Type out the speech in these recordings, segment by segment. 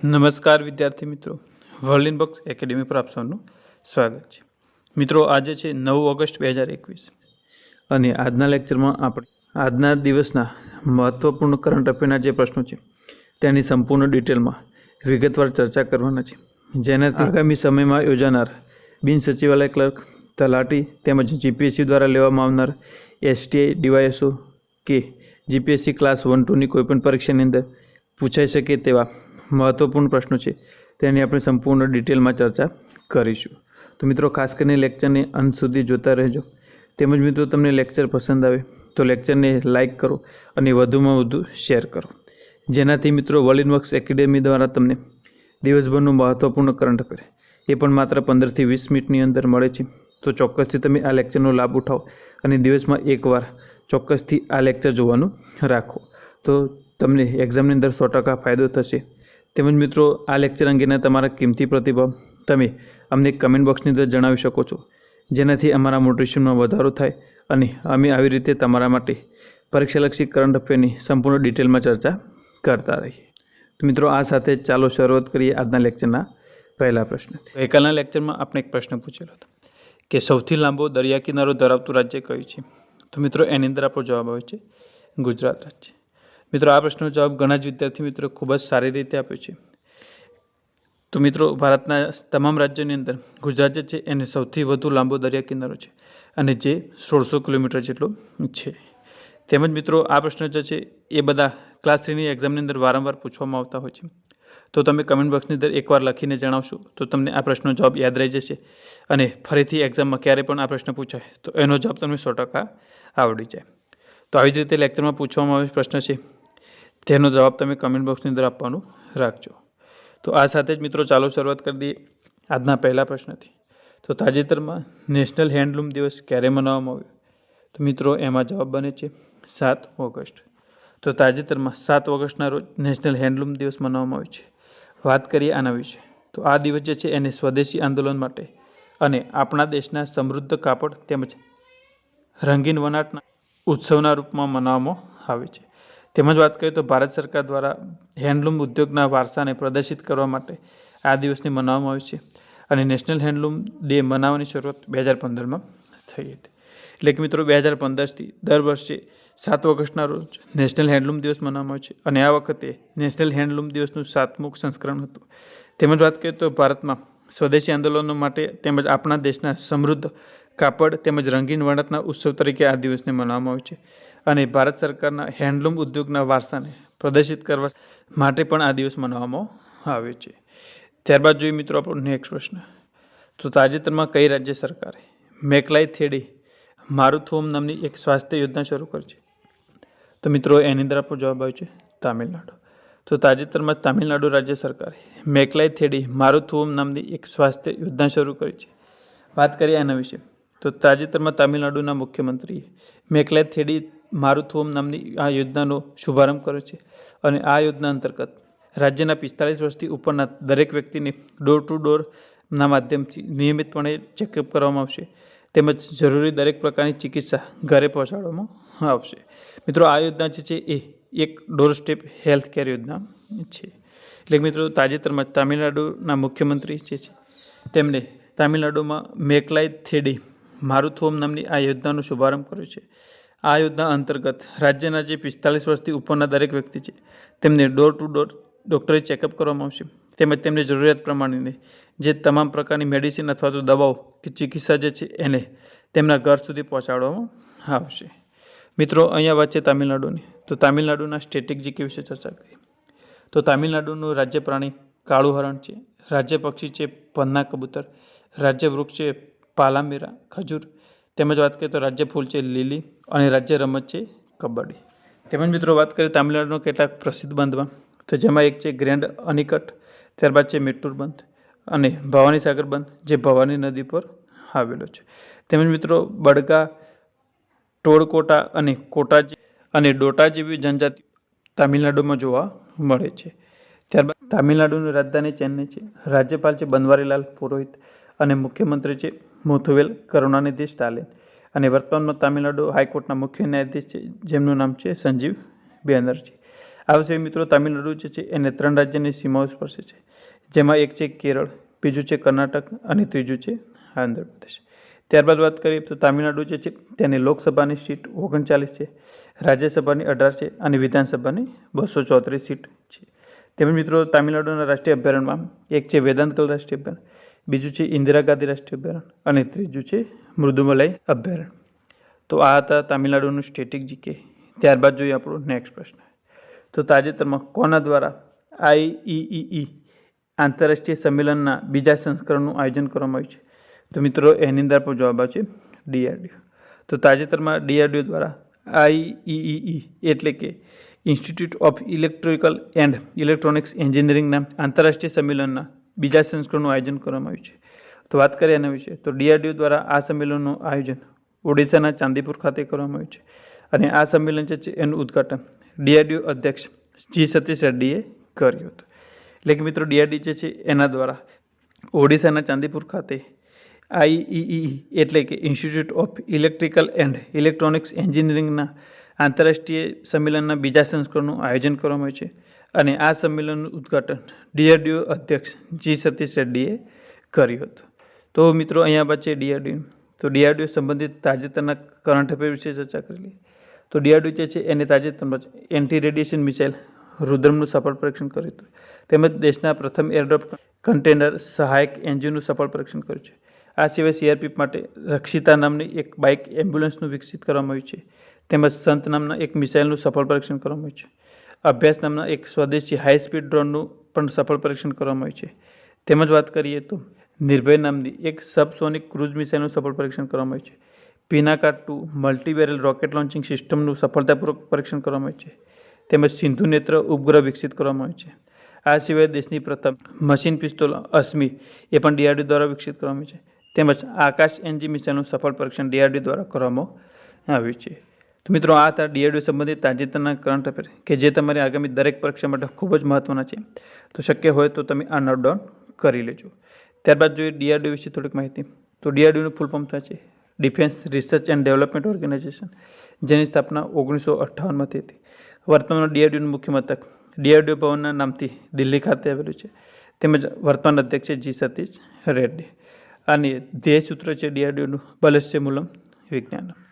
નમસ્કાર વિદ્યાર્થી મિત્રો. વર્લિન બોક્સ એકેડેમી પર આપ સૌનું સ્વાગત છે. મિત્રો, આજે છે નવ ઓગસ્ટ બે હજાર એકવીસ અને આજના લેક્ચરમાં આપણે આજના દિવસના મહત્ત્વપૂર્ણ કરંટ અફેરના જે પ્રશ્નો છે તેની સંપૂર્ણ ડિટેલમાં વિગતવાર ચર્ચા કરવાના છે. જેનાથી આગામી સમયમાં યોજાનાર બિન સચિવાલય ક્લર્ક તલાટી તેમજ જીપીએસસી દ્વારા લેવામાં આવનાર એસટીઆઈ ડીવાયએસઓ કે જીપીએસસી ક્લાસ વન ટુની કોઈપણ પરીક્ષાની અંદર પૂછાઈ શકે તેવા મહત્ત્વપૂર્ણ પ્રશ્નો છે. તેની આપણે સંપૂર્ણ ડિટેલમાં ચર્ચા કરીશું. તો મિત્રો, ખાસ કરીને લેક્ચરને અંત સુધી જોતા રહેજો. તેમજ મિત્રો, તમને લેક્ચર પસંદ આવે તો લેક્ચરને લાઇક કરો અને વધુમાં વધુ શેર કરો. જેનાથી મિત્રો, વર્લ્ડ વર્ક્સ એકેડેમી દ્વારા તમને દિવસભરનું મહત્ત્વપૂર્ણ કરંટ અફેર એ પણ માત્ર પંદરથી વીસ મિનિટની અંદર મળે છે. તો ચોક્કસથી તમે આ લેક્ચરનો લાભ ઉઠાવો અને દિવસમાં એકવાર ચોક્કસથી આ લેક્ચર જોવાનું રાખો. તો તમને એક્ઝામની અંદર સો ટકા ફાયદો થશે. તેમજ મિત્રો, આ લેક્ચર અંગેના તમારા કિંમતી પ્રતિભાવ તમે અમને કમેન્ટ બોક્સની અંદર જણાવી શકો છો. જેનાથી અમારા મોટિવેશનમાં વધારો થાય અને અમે આવી રીતે તમારા માટે પરીક્ષાલક્ષી કરંટ અફેરની સંપૂર્ણ ડિટેલમાં ચર્ચા કરતા રહીએ. તો મિત્રો, આ સાથે ચાલો શરૂઆત કરીએ આજના લેક્ચરના પહેલા પ્રશ્ન ગઈકાલના લેક્ચરમાં આપણે એક પ્રશ્ન પૂછેલો હતો કે સૌથી લાંબો દરિયા કિનારો ધરાવતું રાજ્ય કયું છે? તો મિત્રો, એની અંદર આપણો જવાબ આવે છે ગુજરાત રાજ્ય. મિત્રો, આ પ્રશ્નનો જવાબ ઘણા જ વિદ્યાર્થી મિત્રો ખૂબ જ સારી રીતે આપ્યો છે. તો મિત્રો, ભારતના તમામ રાજ્યોની અંદર ગુજરાત જે છે, એને સૌથી વધુ લાંબો દરિયા કિનારો છે અને જે સોળસો કિલોમીટર જેટલો છે. તેમજ મિત્રો, આ પ્રશ્ન જે છે, એ બધા ક્લાસ થ્રીની એક્ઝામની અંદર વારંવાર પૂછવામાં આવતા હોય છે. તો તમે કમેન્ટ બોક્સની અંદર એકવાર લખીને જણાવશો, તો તમને આ પ્રશ્નનો જવાબ યાદ રહી જશે અને ફરીથી એક્ઝામમાં ક્યારે પણ આ પ્રશ્ન પૂછાય, તો એનો જવાબ તમને સો આવડી જાય. તો આવી જ રીતે લેક્ચરમાં પૂછવામાં આવેલ પ્રશ્ન છે તેનો જવાબ તમે કમેન્ટ બોક્સની અંદર આપવાનું રાખજો. તો આ સાથે જ મિત્રો ચાલો શરૂઆત કરી દઈએ આજના પહેલા પ્રશ્નથી. તો તાજેતરમાં નેશનલ હેન્ડલૂમ દિવસ ક્યારે મનાવવામાં આવ્યો? તો મિત્રો એમાં જવાબ બને છે સાત ઓગસ્ટ. તો તાજેતરમાં સાત ઓગસ્ટના રોજ નેશનલ હેન્ડલૂમ દિવસ મનાવવામાં આવ્યો છે. વાત કરીએ આના વિશે. તો આ દિવસ જે છે એને સ્વદેશી આંદોલન માટે અને આપણા દેશના સમૃદ્ધ કાપડ તેમજ રંગીન વનાટના ઉત્સવના રૂપમાં મનાવવામાં આવે છે. તેમજ વાત કરીએ તો ભારત સરકાર દ્વારા હેન્ડલૂમ ઉદ્યોગના વારસાને પ્રદર્શિત કરવા માટે આ દિવસને મનાવવામાં આવે છે અને નેશનલ હેન્ડલૂમ ડે મનાવવાની શરૂઆત બે હજાર પંદરમાં થઈ હતી. એટલે કે મિત્રો, બે હજાર પંદરથી દર વર્ષે સાત ઓગસ્ટના રોજ નેશનલ હેન્ડલૂમ દિવસ મનાવવામાં આવે છે અને આ વખતે નેશનલ હેન્ડલૂમ દિવસનું સાતમું સંસ્કરણ હતું. તેમજ વાત કરીએ તો ભારતમાં સ્વદેશી આંદોલનો માટે તેમજ આપણા દેશના સમૃદ્ધ કાપડ તેમજ રંગીન વણાટના ઉત્સવ તરીકે આ દિવસને મનાવવામાં આવે છે. અને ભારત સરકારના હેન્ડલૂમ ઉદ્યોગના વારસાને પ્રદર્શિત કરવા માટે પણ આ દિવસ મનાવવામાં આવ્યો છે. ત્યારબાદ જોઈએ મિત્રો આપણો નેક્સ્ટ પ્રશ્ન. તો તાજેતરમાં કઈ રાજ્ય સરકારે મેકલાઈ થેડી મારુથોમ નામની એક સ્વાસ્થ્ય યોજના શરૂ કરી છે? તો મિત્રો એની અંદર આપણો જવાબ આવ્યો છે તામિલનાડુ. તો તાજેતરમાં તામિલનાડુ રાજ્ય સરકારે મેકલાઈ થેડી મારુથોમ નામની એક સ્વાસ્થ્ય યોજના શરૂ કરી છે. વાત કરીએ આના વિશે. તો તાજેતરમાં તામિલનાડુના મુખ્યમંત્રીએ મેકલાઈ થેડી મારુથોમ નામની આ યોજનાનો શુભારંભ કર્યો છે અને આ યોજના અંતર્ગત રાજ્યના પિસ્તાળીસ વર્ષથી ઉપરના દરેક વ્યક્તિને ડોર ટુ ડોરના માધ્યમથી નિયમિતપણે ચેકઅપ કરવામાં આવશે તેમજ જરૂરી દરેક પ્રકારની ચિકિત્સા ઘરે પહોંચાડવામાં આવશે. મિત્રો, આ યોજના જે છે એ એક ડોર સ્ટેપ હેલ્થ કેર યોજના છે. એટલે મિત્રો, તાજેતરમાં તામિલનાડુના મુખ્યમંત્રી જે છે તેમણે તામિલનાડુમાં મેકલાઈ થેડી મારુથોમ નામની આ યોજનાનો શુભારંભ કર્યો છે. આ યોજના અંતર્ગત રાજ્યના જે પિસ્તાલીસ વર્ષથી ઉપરના દરેક વ્યક્તિ છે, તેમને ડોર ટુ ડોર ડૉક્ટરે ચેકઅપ કરવામાં આવશે. તેમજ તેમને જરૂરિયાત પ્રમાણેની જે તમામ પ્રકારની મેડિસિન અથવા તો દવાઓ કે ચિકિત્સા જે છે, એને તેમના ઘર સુધી પહોંચાડવામાં આવશે. મિત્રો, અહીંયા વાત છે તામિલનાડુની. તો તામિલનાડુના સ્ટેટિક જીકે વિશે ચર્ચા કરી. તો તામિલનાડુનું રાજ્ય પ્રાણી કાળું હરણ છે, રાજ્ય પક્ષી છે પન્ના કબૂતર, રાજ્ય વૃક્ષ છે પાલામીરા, ખજૂર તેમજ વાત કરીએ તો રાજ્ય ફૂલ છે લીલી અને રાજ્ય રમત છે કબડ્ડી. તેમજ મિત્રો વાત કરીએ તામિલનાડુના કેટલાક પ્રસિદ્ધ બંધમાં, તો જેમાં એક છે ગ્રેન્ડ અનિકટ, ત્યારબાદ છે મેટ્ટુર બંધ અને ભવાની સાગર બંધ, જે ભવાની નદી પર આવેલો છે. તેમજ મિત્રો બડગા ટોળકોટા અને કોટાજી અને ડોટા જેવી જનજાતિ તામિલનાડુમાં જોવા મળે છે. ત્યારબાદ તામિલનાડુની રાજધાની ચેન્નઈ છે. રાજ્યપાલ છે બનવારીલાલ પુરોહિત અને મુખ્યમંત્રી છે મુથુવેલ કરુણાનિધિ સ્ટાલિન અને વર્તમાનમાં તમિલનાડુ હાઈકોર્ટના મુખ્ય ન્યાયાધીશ છે. જેમનું નામ છે સંજીવ બેનર્જી. આ સિવાય મિત્રો તામિલનાડુ જે છે એને ત્રણ રાજ્યની સીમાઓ સ્પર્શે છે. જેમાં એક છે કેરળ, બીજું છે કર્ણાટક અને ત્રીજું છે આંધ્રપ્રદેશ. ત્યારબાદ વાત કરીએ તો તમિલનાડુ જે છે તેની લોકસભાની સીટ ઓગણચાલીસ છે, રાજ્યસભાની અઢાર છે અને વિધાનસભાની બસો ચોત્રીસ સીટ છે. તેમજ મિત્રો તમિલનાડુના રાષ્ટ્રીય અભયારણ્યમાં એક છે વેદાંતકલ રાષ્ટ્રીય અભયારણ્ય બીજું છે ઇન્દિરા ગાંધી રાષ્ટ્રીય અભયારણ્ય અને ત્રીજું છે મૃદુમલાઈ અભયારણ્ય. તો આ હતા તામિલનાડુનું સ્ટેટિક જીકે ત્યારબાદ જોઈએ આપણો નેક્સ્ટ પ્રશ્ન. તો તાજેતરમાં કોના દ્વારા આઈઈઈ આંતરરાષ્ટ્રીય સંમેલનના બીજા સંસ્કરણનું આયોજન કરવામાં આવ્યું છે? તો મિત્રો, એની અંદર પણ જવાબ આવશે ડીઆરડીઓ તો તાજેતરમાં ડીઆરડીઓ દ્વારા આઈઈઈ એટલે કે institute of electrical and electronics એન્જિનિયરિંગના આંતરરાષ્ટ્રીય સંમેલનના બીજા સંસ્કરણનું આયોજન કરવામાં આવ્યું છે. તો વાત કરીએ એના વિશે. તો ડીઆરડીઓ દ્વારા આ સંમેલનનું આયોજન ઓડિશાના ચાંદીપુર ખાતે કરવામાં આવ્યું છે. અને આ સંમેલન જે છે એનું ઉદ્ઘાટન ડીઆરડીઓ અધ્યક્ષ જી સતીશ રેડ્ડીએ કર્યું હતું. એટલે કે મિત્રો, ડીઆરડી જે છે એના દ્વારા ઓડિશાના ચાંદીપુર ખાતે આઈઈઈ એટલે કે institute of electrical and electronics એન્જિનિયરિંગના આંતરરાષ્ટ્રીય સંમેલનના બીજા સંસ્કરણનું આયોજન કરવામાં આવ્યું છે. અને આ સંમેલનનું ઉદ્ઘાટન ડીઆરડીઓ અધ્યક્ષ જી સતીશ રેડ્ડીએ કર્યું હતું. તો મિત્રો, અહીંયા છે ડીઆરડીઓ. તો ડીઆરડીઓ સંબંધિત તાજેતરના કરંટ અફેર વિશે ચર્ચા કરેલી તો ડીઆરડીઓ જે છે, એને તાજેતરમાં એન્ટી રેડિયેશન મિસાઇલ રુદ્રમનું સફળ પરીક્ષણ કર્યું હતું. તેમજ દેશના પ્રથમ એરડ્રોપ કન્ટેનર સહાયક એન્જિનનું સફળ પરીક્ષણ કર્યું છે. આ સિવાય સીઆરપી માટે રક્ષિતા નામની એક બાઇક એમ્બ્યુલન્સનું વિકસિત કરવામાં આવ્યું છે. તેમજ સંત નામના એક મિસાઇલનું સફળ પરીક્ષણ કરવામાં આવ્યું છે. અભ્યાસ નામના એક સ્વદેશી હાઈ સ્પીડ ડ્રોનનું પણ સફળ પરીક્ષણ કરવામાં આવ્યું છે. તેમજ વાત કરીએ તો નિર્ભય નામની એક સબસોનિક ક્રૂઝ મિસાઇલનું સફળ પરીક્ષણ કરવામાં આવ્યું છે. Pinaka two multibarrel rocket launching સિસ્ટમનું સફળતાપૂર્વક પરીક્ષણ કરવામાં આવ્યું છે. તેમજ સિંધુ નેત્ર ઉપગ્રહ વિકસિત કરવામાં આવ્યું છે. આ સિવાય દેશની પ્રથમ મશીન પિસ્તોલ અશ્મિ એ પણ ડીઆરડી દ્વારા વિકસિત કરવામાં આવી છે. તેમજ આકાશ એનજી મિસાઇલનું સફળ પરીક્ષણ ડીઆરડી દ્વારા કરવામાં આવ્યું છે. તો મિત્રો, આ હતા ડીઆરડી સંબંધિત તાજેતરના કરંટ અફેર કે જે તમારી આગામી દરેક પરીક્ષા માટે ખૂબ જ મહત્ત્વના છે. તો શક્ય હોય તો તમે આ નોટ ડાઉન કરી લેજો. ત્યારબાદ જોઈએ ડીઆરડીઓ વિશે થોડીક માહિતી. તો ડીઆરડીઓનું ફૂલ ફોર્મ થાય છે defence research and development organisation જેની સ્થાપના ઓગણીસો અઠ્ઠાવનમાં થઈ હતી. વર્તમાન ડીઆરડીઓનું મુખ્ય મથક ડીઆરડીઓ ભવનના નામથી દિલ્હી ખાતે આવેલું છે. તેમજ વર્તમાન અધ્યક્ષ છે જી સતીશ રેડ્ડી. અને ધ્યેય સૂત્ર છે ડીઆરડીઓનું બલસ્ય મૂલમ વિજ્ઞાન. તો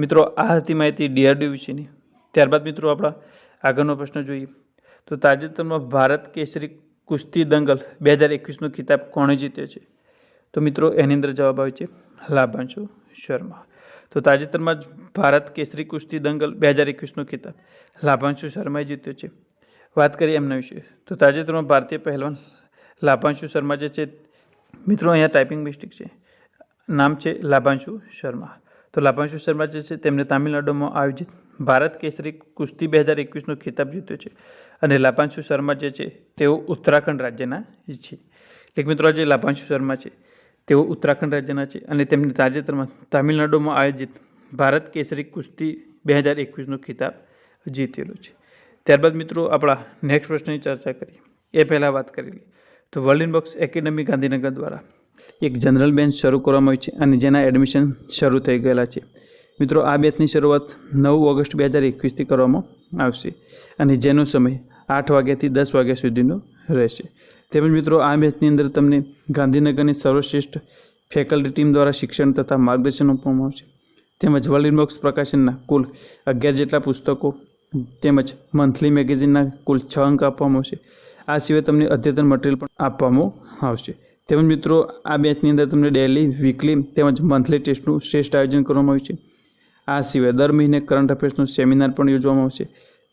મિત્રો, આ હતી માહિતી ડીઆરડીઓ વિશેની. ત્યારબાદ મિત્રો, આપણા આગળનો પ્રશ્ન જોઈએ. તો તાજેતરમાં ભારત કેસરી કુસ્તી દંગલ બે હજાર એકવીસનો ખિતાબ કોણે જીત્યો છે? તો મિત્રો, એની અંદર જવાબ આવે છે લાભાંશુ શર્મા. તો તાજેતરમાં જ ભારત કેસરી કુસ્તી દંગલ બે હજાર એકવીસનો ખિતાબ લાભાંશુ શર્માએ જીત્યો છે. વાત કરીએ એમના વિશે. તો તાજેતરમાં ભારતીય પહેલવાન લાભાંશુ શર્મા જે છે, મિત્રો, અહીંયા ટાઈપિંગ મિસ્ટેક છે. નામ છે લાભાંશુ શર્મા. તો લાભાંશુ શર્મા જે છે, તેમને તામિલનાડુમાં આયોજિત ભારત કેસરી કુસ્તી બે હજાર એકવીસનો ખિતાબ જીત્યો છે અને લાભાંશુ શર્મા જે છે, તેઓ ઉત્તરાખંડ રાજ્યના છે. એટલે મિત્રો જે લાભાંશુ શર્મા છે, તેઓ ઉત્તરાખંડ રાજ્યના છે અને તેમને તાજેતરમાં તામિલનાડુમાં આયોજિત ભારત કેસરી કુસ્તી બે હજાર એકવીસનો ખિતાબ જીતેલો છે. ત્યારબાદ મિત્રો, આપણા નેક્સ્ટ પ્રશ્નની ચર્ચા કરીએ. એ પહેલાં વાત કરી લઈએ. તો વર્લ્ડ બોક્સ એકેડમી ગાંધીનગર દ્વારા એક જનરલ બેન્ચ શરૂ કરવામાં આવી છે અને જેના એડમિશન શરૂ થઈ ગયેલા છે. મિત્રો, આ બેચની શરૂઆત નવ ઓગસ્ટ બે હજાર એકવીસથી કરવામાં આવશે અને જેનો સમય આઠ વાગ્યાથી દસ વાગ્યા સુધીનો રહેશે. તેમજ મિત્રો, આ બેચની અંદર તમને ગાંધીનગરની સર્વશ્રેષ્ઠ ફેકલ્ટી ટીમ દ્વારા શિક્ષણ તથા માર્ગદર્શન આપવામાં આવશે. તેમજ વર્લ્ડ ઇનબોક્સ પ્રકાશનના કુલ અગિયાર જેટલા પુસ્તકો તેમજ મંથલી મેગેઝિનના કુલ છ અંક આપવામાં આવશે. આ સિવાય તમને અદ્યતન મટીરિયલ પણ આપવામાં આવશે. તેમજ મિત્રો, આ બેચની અંદર તમને ડેલી વીકલી તેમજ મંથલી ટેસ્ટનું શ્રેષ્ઠ આયોજન કરવામાં આવ્યું છે. આ સિવાય દર મહિને કરંટ અફેર્સનું સેમિનાર પણ યોજવામાં આવશે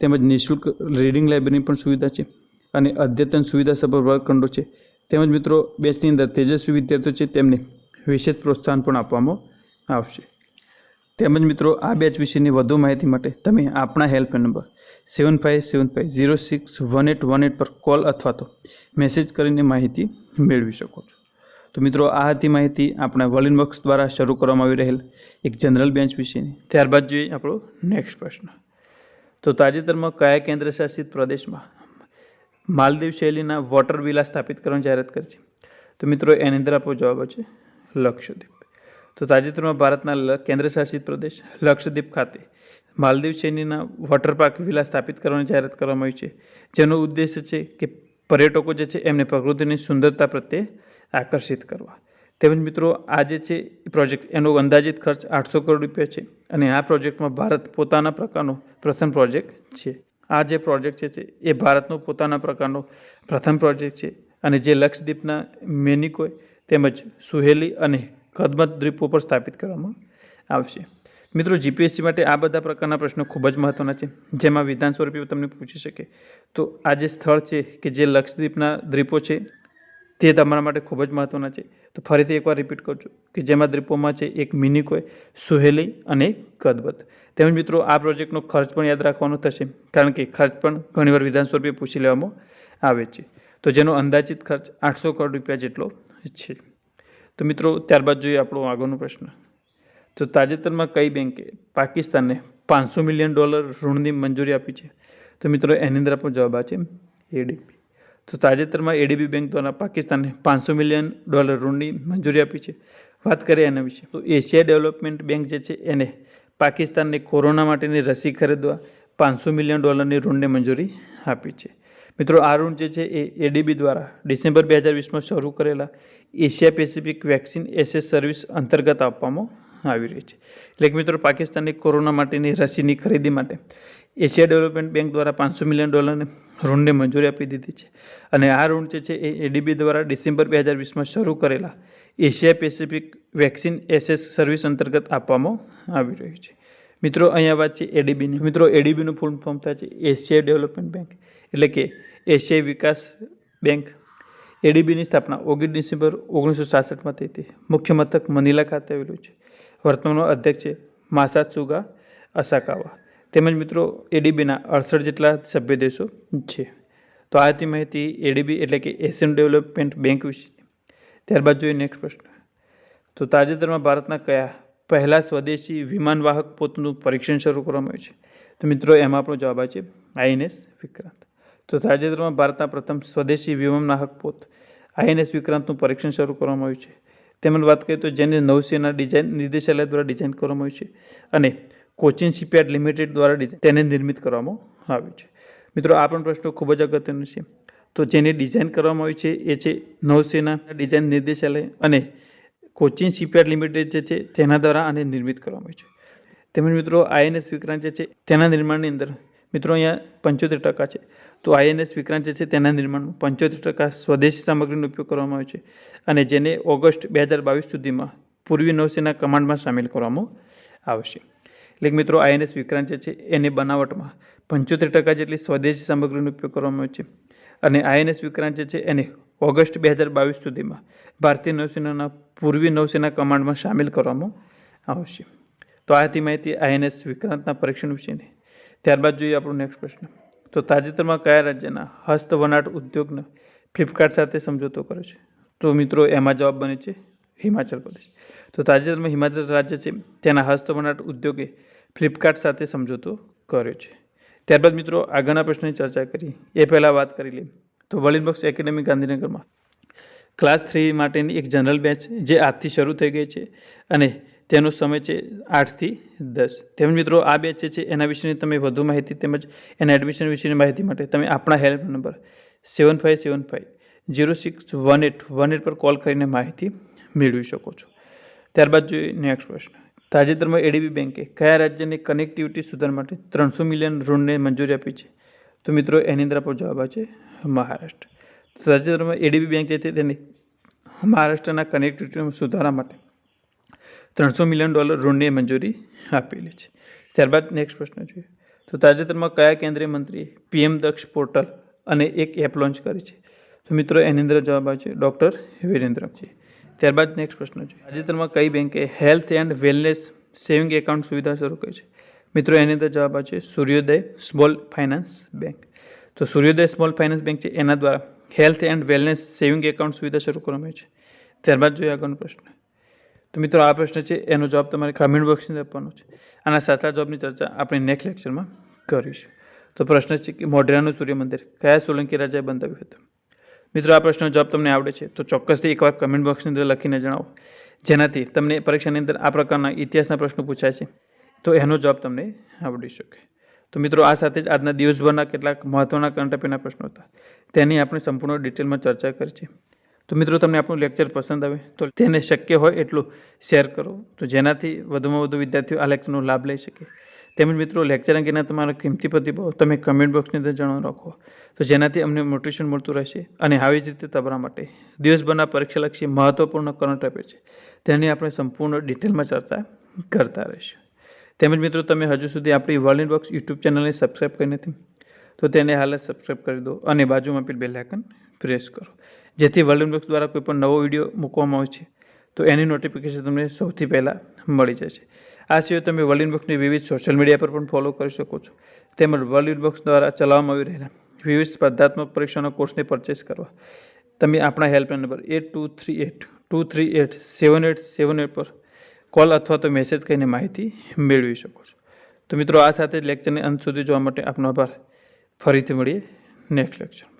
તેમજ નિઃશુલ્ક રીડિંગ લાઇબ્રેરીની પણ સુવિધા છે અને અદ્યતન સુવિધાસભર વર્ગખંડો છે. તેમજ મિત્રો, બેચની અંદર તેજસ્વી વિદ્યાર્થીઓ છે તેમને વિશેષ પ્રોત્સાહન પણ આપવામાં આવશે. તેમજ મિત્રો, આ બેચ વિશેની વધુ માહિતી માટે તમે આપણા helpline number seven five seven five zero six one eight one eight પર કોલ અથવા તો મેસેજ કરીને માહિતી મેળવી શકો છો. તો મિત્રો, આ હતી માહિતી આપણા વર્લિન બોક્સ દ્વારા શરૂ કરવામાં આવી રહેલ એક જનરલ બેન્ચ વિશેની. ત્યારબાદ જોઈએ આપણો નેક્સ્ટ પ્રશ્ન. તો તાજેતરમાં કયા કેન્દ્ર શાસિત પ્રદેશમાં માલદીવ શૈલીના વોટર વિલા સ્થાપિત કરવાની જાહેરાત કરી છે? તો મિત્રો, એની અંદર આપણો જવાબ છે લક્ષદ્વીપ. તો તાજેતરમાં ભારતના કેન્દ્રશાસિત પ્રદેશ લક્ષદ્વીપ ખાતે માલદીવ શ્રેણીના વોટર પાર્ક વિલા સ્થાપિત કરવાની જાહેરાત કરવામાં આવી છે. જેનો ઉદ્દેશ્ય છે કે પર્યટકો જે છે એમને પ્રકૃતિની સુંદરતા પ્રત્યે આકર્ષિત કરવા. તેમજ મિત્રો, આ જે છે પ્રોજેક્ટ, એનો અંદાજિત ખર્ચ આઠસો કરોડ રૂપિયા છે અને આ પ્રોજેક્ટમાં ભારત પોતાના પ્રકારનો પ્રથમ પ્રોજેક્ટ છે. આ જે પ્રોજેક્ટ છે એ ભારતનો પોતાના પ્રકારનો પ્રથમ પ્રોજેક્ટ છે અને જે લક્ષદ્વીપના મેનિકોય તેમજ સુહેલી અને કદમત દ્વીપો પર સ્થાપિત કરવામાં આવશે. મિત્રો જીપીએસસી માટે આ બધા પ્રકારના પ્રશ્નો ખૂબ જ મહત્ત્વના છે, જેમાં વિધાન સ્વરૂપે તમને પૂછી શકે. તો આ જે સ્થળ છે કે જે લક્ષદ્વીપના દ્વીપો છે, તે તમારા માટે ખૂબ જ મહત્ત્વના છે. તો ફરીથી એકવાર રિપીટ કરું છું કે જેમાં દ્વીપોમાં છે એક મિનિકોય, સુહેલી અને કદબત. તેમજ મિત્રો, આ પ્રોજેક્ટનો ખર્ચ પણ યાદ રાખવાનો થશે, કારણ કે ખર્ચ પણ ઘણીવાર વિધાન સ્વરૂપે પૂછી લેવામાં આવે છે. તો જેનો અંદાજિત ખર્ચ આઠસો કરોડ રૂપિયા જેટલો છે. તો મિત્રો, ત્યારબાદ જોઈએ આપણો આગળનો પ્રશ્ન. તો તાજેતરમાં કઈ બેંકે પાકિસ્તાનને પાંચસો મિલિયન ડોલર ઋણની મંજૂરી આપી છે? તો મિત્રો, એની અંદર આપણો જવાબ આ છે એડીબી તો તાજેતરમાં એડીબી બેંક દ્વારા પાકિસ્તાનને પાંચસો મિલિયન ડોલર ઋણની મંજૂરી આપી છે. વાત કરીએ એના વિશે. તો એશિયા ડેવલપમેન્ટ બેંક જે છે, એને પાકિસ્તાનને કોરોના માટેની રસી ખરીદવા પાંચસો મિલિયન ડોલરની ઋણને મંજૂરી આપી છે. મિત્રો, આ ઋણ જે છે, એ એડીબી દ્વારા ડિસેમ્બર બે હજાર વીસમાં શરૂ કરેલા Asia Pacific vaccine access service અંતર્ગત આપવામાં આવી રહી છે. એટલે મિત્રો પાકિસ્તાનની કોરોના માટેની રસીની ખરીદી માટે એશિયા ડેવલપમેન્ટ બેંક દ્વારા પાંચસો મિલિયન ડોલરને ઋણને મંજૂરી આપી દીધી છે. અને આ ઋણ જે છે એ એડીબી દ્વારા ડિસેમ્બર બે હજાર વીસમાં શરૂ કરેલા Asia Pacific vaccine access service અંતર્ગત આપવામાં આવી રહ્યું છે. મિત્રો, અહીંયા વાત છે એડીબીની. મિત્રો, એડીબીનું ફૂલ ફોર્મ થાય છે એશિયા ડેવલપમેન્ટ બેંક. એટલે કે એશિયાઈ વિકાસ બેંક. એડીબીની સ્થાપના ઓગણીસ ડિસેમ્બર ઓગણીસો સાસઠમાં થઈ હતી. મુખ્ય મથક મનીલા ખાતે આવેલું છે. વર્તમાનનો અધ્યક્ષ છે માસાસુગા અસાકાવા. તેમજ મિત્રો એડીબીના અડસઠ જેટલા સભ્ય દેશો છે. તો આ હતી માહિતી એડીબી એટલે કે એશિયન ડેવલપમેન્ટ બેંક વિશે ત્યારબાદ જોઈએ નેક્સ્ટ પ્રશ્ન. તો તાજેતરમાં ભારતના કયા પહેલાં સ્વદેશી વિમાનવાહક પોતનું પરીક્ષણ શરૂ કરવામાં આવ્યું છે? તો મિત્રો, એમાં આપણો જવાબ આવે છે આઈએનએસ વિક્રાંત. તો તાજેતરમાં ભારતના પ્રથમ સ્વદેશી વિમાનવાહક પોત આઈએનએસ વિક્રાંતનું પરીક્ષણ શરૂ કરવામાં આવ્યું છે. તેમજ વાત કરીએ તો જેને નૌસેના ડિઝાઇન નિર્દેશાલય દ્વારા ડિઝાઇન કરવામાં આવ્યું છે અને કોચિન શિપયાર્ડ લિમિટેડ દ્વારા તેને નિર્મિત કરવામાં આવ્યું છે. મિત્રો, આ પણ પ્રશ્નો ખૂબ જ અગત્યનો છે. તો જેને ડિઝાઇન કરવામાં આવી છે એ છે નૌસેના ડિઝાઇન નિર્દેશાલય અને કોચિન શિપયાર્ડ લિમિટેડ જે છે તેના દ્વારા આને નિર્મિત કરવામાં આવ્યું છે. તેમજ મિત્રો આઈએનએસ વિક્રાંત જે છે તેના નિર્માણની અંદર મિત્રો, અહીંયા પંચોતેર ટકા છે. તો આઈએનએસ વિક્રાંત જે છે તેના નિર્માણમાં પંચોતેર ટકા સ્વદેશી સામગ્રીનો ઉપયોગ કરવામાં આવ્યો છે અને જેને ઓગસ્ટ બે હજાર બાવીસ સુધીમાં પૂર્વી નૌસેના કમાન્ડમાં સામેલ કરવામાં આવશે. એટલે મિત્રો આઈએનએસ વિક્રાંત જે છે એને બનાવટમાં પંચોતેર ટકા જેટલી સ્વદેશી સામગ્રીનો ઉપયોગ કરવામાં આવ્યો છે. અને આઈએનએસ વિક્રાંત જે છે એને ઓગસ્ટ બે હજાર બાવીસ સુધીમાં ભારતીય નૌસેનાના પૂર્વી નૌસેના કમાન્ડમાં સામેલ કરવામાં આવશે. તો આ હતી માહિતી આઈએનએસ વિક્રાંતના પરીક્ષણ વિશેની. ત્યારબાદ જોઈએ આપણો નેક્સ્ટ પ્રશ્ન. તો તાજેતરમાં કયા રાજ્યના હસ્તવનાટ ઉદ્યોગને ફ્લિપકાર્ટ સાથે સમજૂતો કર્યો છે? તો મિત્રો, એમાં જવાબ બને છે હિમાચલ પ્રદેશ. તો તાજેતરમાં હિમાચલ રાજ્ય છે, તેના હસ્તવનાટ ઉદ્યોગે ફ્લિપકાર્ટ સાથે સમજૂતો કર્યો છે. ત્યારબાદ મિત્રો, આગળના પ્રશ્નની ચર્ચા કરી એ પહેલાં વાત કરી લઈએ. તો વલિન બોક્સ એકેડેમી ગાંધીનગરમાં ક્લાસ થ્રી માટેની એક જનરલ બેચ જે આજથી શરૂ થઈ ગઈ છે અને તેનો સમય છે આઠથી દસ. તેમજ મિત્રો, આ બેચ છે એના વિશેની તમે વધુ માહિતી તેમજ એના એડમિશન વિશેની માહિતી માટે તમે આપણા help number seven five seven five zero six one eight one eight પર કોલ કરીને માહિતી મેળવી શકો છો. ત્યારબાદ જોઈએ નેક્સ્ટ પ્રશ્ન. તાજેતરમાં એડીબી બેન્કે કયા રાજ્યની કનેક્ટિવિટી સુધાર માટે ત્રણસો મિલિયન ઋણને મંજૂરી આપી છે? તો મિત્રો, એની અંદર આપણો જવાબ છે મહારાષ્ટ્ર. તાજેતરમાં એડીબી બેંક જે છે તેની મહારાષ્ટ્રના કનેક્ટિવિટીમાં સુધારા માટે ત્રણસો મિલિયન ડોલર ઋણની મંજૂરી આપેલી છે. ત્યારબાદ નેક્સ્ટ પ્રશ્ન જોઈએ. તો તાજેતરમાં કયા કેન્દ્રીય મંત્રીએ પીએમ દક્ષ પોર્ટલ અને એક એપ લોન્ચ કરી છે? તો મિત્રો, એની અંદર જવાબ આવે છે ડૉક્ટર વિરેન્દ્રજી ત્યારબાદ નેક્સ્ટ પ્રશ્ન છે તાજેતરમાં કઈ બેંકે health and wellness saving account સુવિધા શરૂ કરી છે? મિત્રો, એની અંદર જવાબ આવે સૂર્યોદય સ્મોલ ફાઇનાન્સ બેંક. તો સૂર્યોદય સ્મોલ ફાઇનાન્સ બેંક છે, એના દ્વારા health and wellness saving account સુવિધા શરૂ કરવામાં આવી છે. ત્યારબાદ જોઈએ આગળનો પ્રશ્ન. તો મિત્રો, આ પ્રશ્ન છે, એનો જવાબ તમારે કમેન્ટ બોક્સની આપવાનો છે. આના સાચા જવાબની ચર્ચા આપણે નેક્સ્ટ લેક્ચરમાં કરીશું. તો પ્રશ્ન છે કે, મોઢેરાનું સૂર્ય મંદિર કયા સોલંકી રાજાએ બંધાવ્યું હતું? મિત્રો, આ પ્રશ્નનો જવાબ તમને આવડે છે, તો ચોક્કસથી એકવાર કમેન્ટ બોક્સની અંદર લખીને જણાવો. જેનાથી તમને પરીક્ષાની અંદર આ પ્રકારના ઇતિહાસના પ્રશ્નો પૂછાય છે, તો એનો જવાબ તમને આવડી શકે. તો મિત્રો, આ સાથે જ આજના દિવસભરના કેટલાક મહત્ત્વના અફેરના પ્રશ્નો હતા. તેની આપણે સંપૂર્ણ ડિટેલમાં ચર્ચા કરી છે. તો મિત્રો, તમને આપણું લેક્ચર પસંદ આવે તો તેને શક્ય હોય એટલું શેર કરો. તો જેનાથી વધુમાં વધુ વિદ્યાર્થીઓ આ લેક્ચરનો લાભ લઈ શકે. તેમજ મિત્રો લેક્ચર અંગેના તમારા કિંમતી પ્રતિભાવ તમે કમેન્ટ બોક્સની અંદર જણાવી રાખો. તો જેનાથી અમને મોટિવેશન મળતું રહેશે અને આવી જ રીતે તમારા માટે દિવસભરના પરીક્ષાલક્ષી મહત્ત્વપૂર્ણ કરંટ અફેર છે. તેની આપણે સંપૂર્ણ ડિટેલમાં ચર્ચા કરતા રહીશું. તેમજ મિત્રો, તમે હજુ સુધી આપણી વર્લ્ડ બોક્સ યુટ્યુબ ચેનલને સબસ્ક્રાઈબ કરી નથી, તો તેને હાલ જ સબસ્ક્રાઈબ કરી દો અને બાજુમાં પેલી બેલ આઇકન પ્રેસ કરો. જેથી વર્લ્ડ બોક્સ દ્વારા કોઈ પણ નવો વીડિયો મૂકવામાં આવે છે, તો એની નોટિફિકેશન તમને સૌથી પહેલાં મળી જશે આ સિવાય તમે વર્લ્ડ બોક્સની વિવિધ સોશિયલ મીડિયા પર પણ ફોલો કરી શકો છો. તેમજ વર્લ્ડ બોક્સ દ્વારા ચલાવવામાં આવી રહેલા વિવિધ સ્પર્ધાત્મક પરીક્ષાના કોર્સને પરચેસ કરવા. તમે આપણા helpline number eight two three eight two three eight seven eight seven eight પર કોલ અથવા તો મેસેજ કરીને માહિતી મેળવી શકો છો. તો મિત્રો, આ સાથે લેક્ચરને અંત સુધી જોવા માટે આપનો આભાર. ફરીથી મળીએ નેક્સ્ટ લેક્ચર